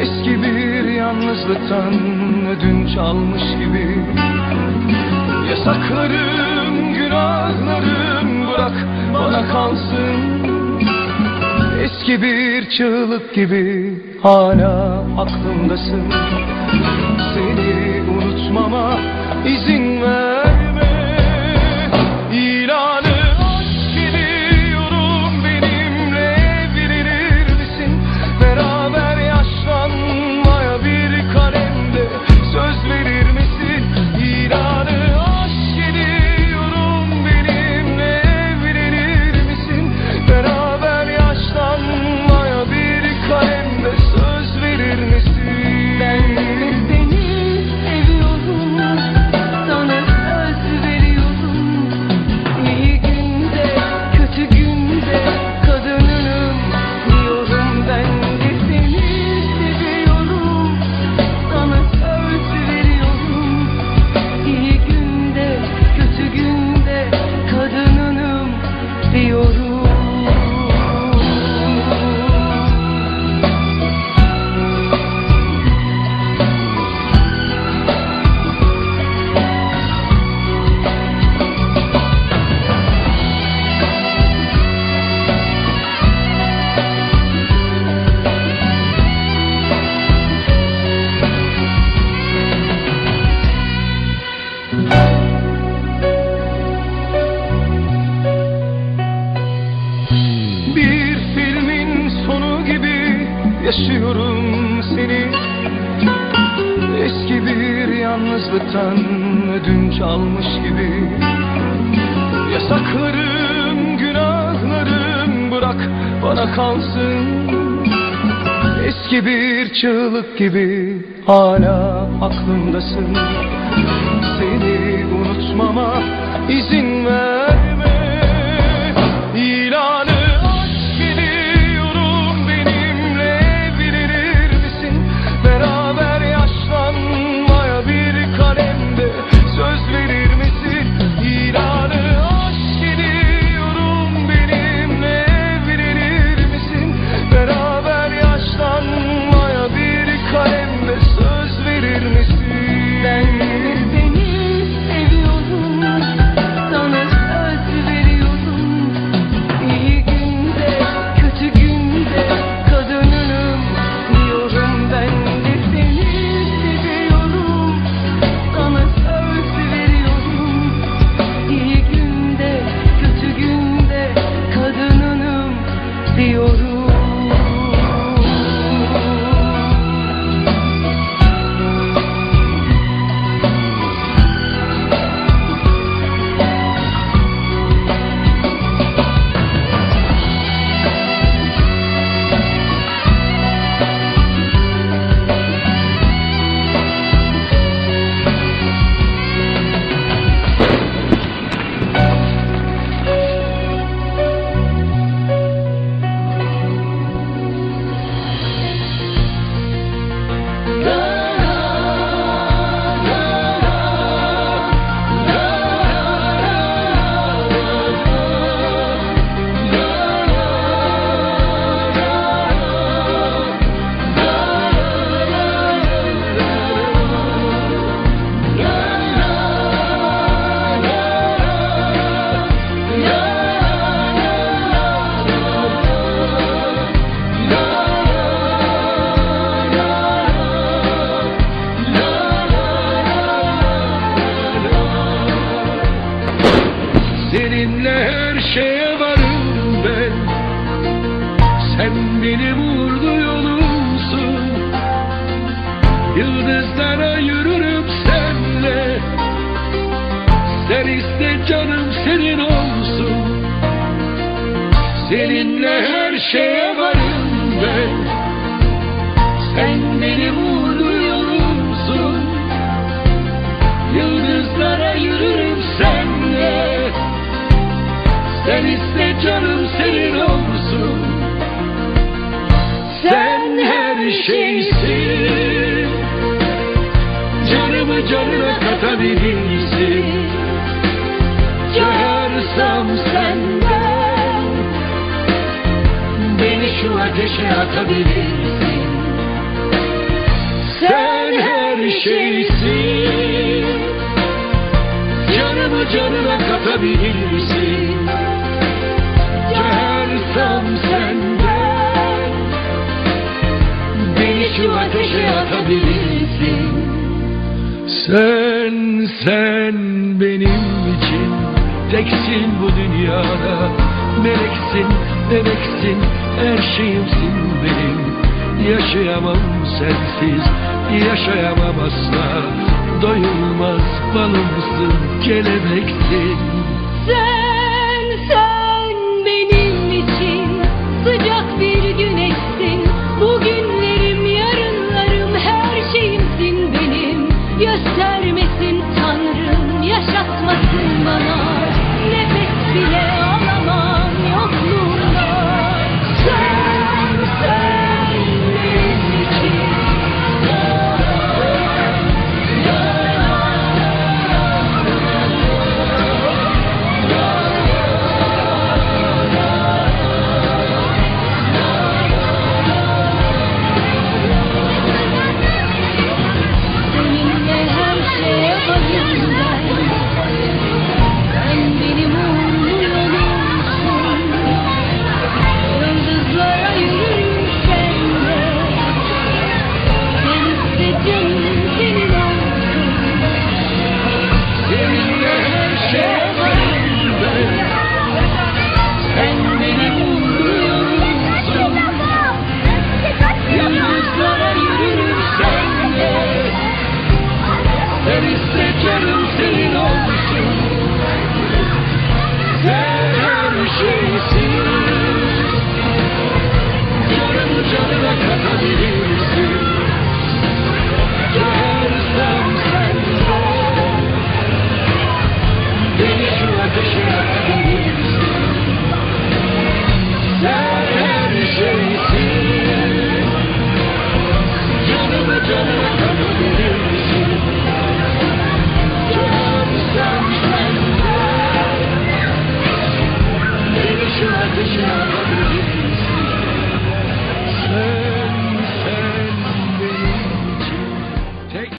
Eski bir yalnızlıktan ödün çalmış gibi. Yasaklarım, günahlarım bırak bana kalsın. Eski bir çığlık gibi hala aklımdasın. Seni unutmama izin ver. hasreten dün çalmış gibi. Yasaklarım, günahlarım bırak bana kalsın. Eski bir çığlık gibi hala aklımdasın. Seni unutmama izin ver. Sen benim uğurlu yolumsun. Yıldızlara yürürüm senle. Sen iste canım senin olsun. Seninle her şeye Canımı canına katabilir misin? Çağırsam senden Beni şu ateşe atabilir misin? Sen her şeysin Canımı canına katabilir misin? Şu ateşe atabilirsin? Sen, sen benim için Teksin bu dünyada. Meleksin, bebeksin Her şeyimsin benim. Yaşayamam sensiz Yaşayamam asla. Doyulmaz balımsın Kelebeksin. Sen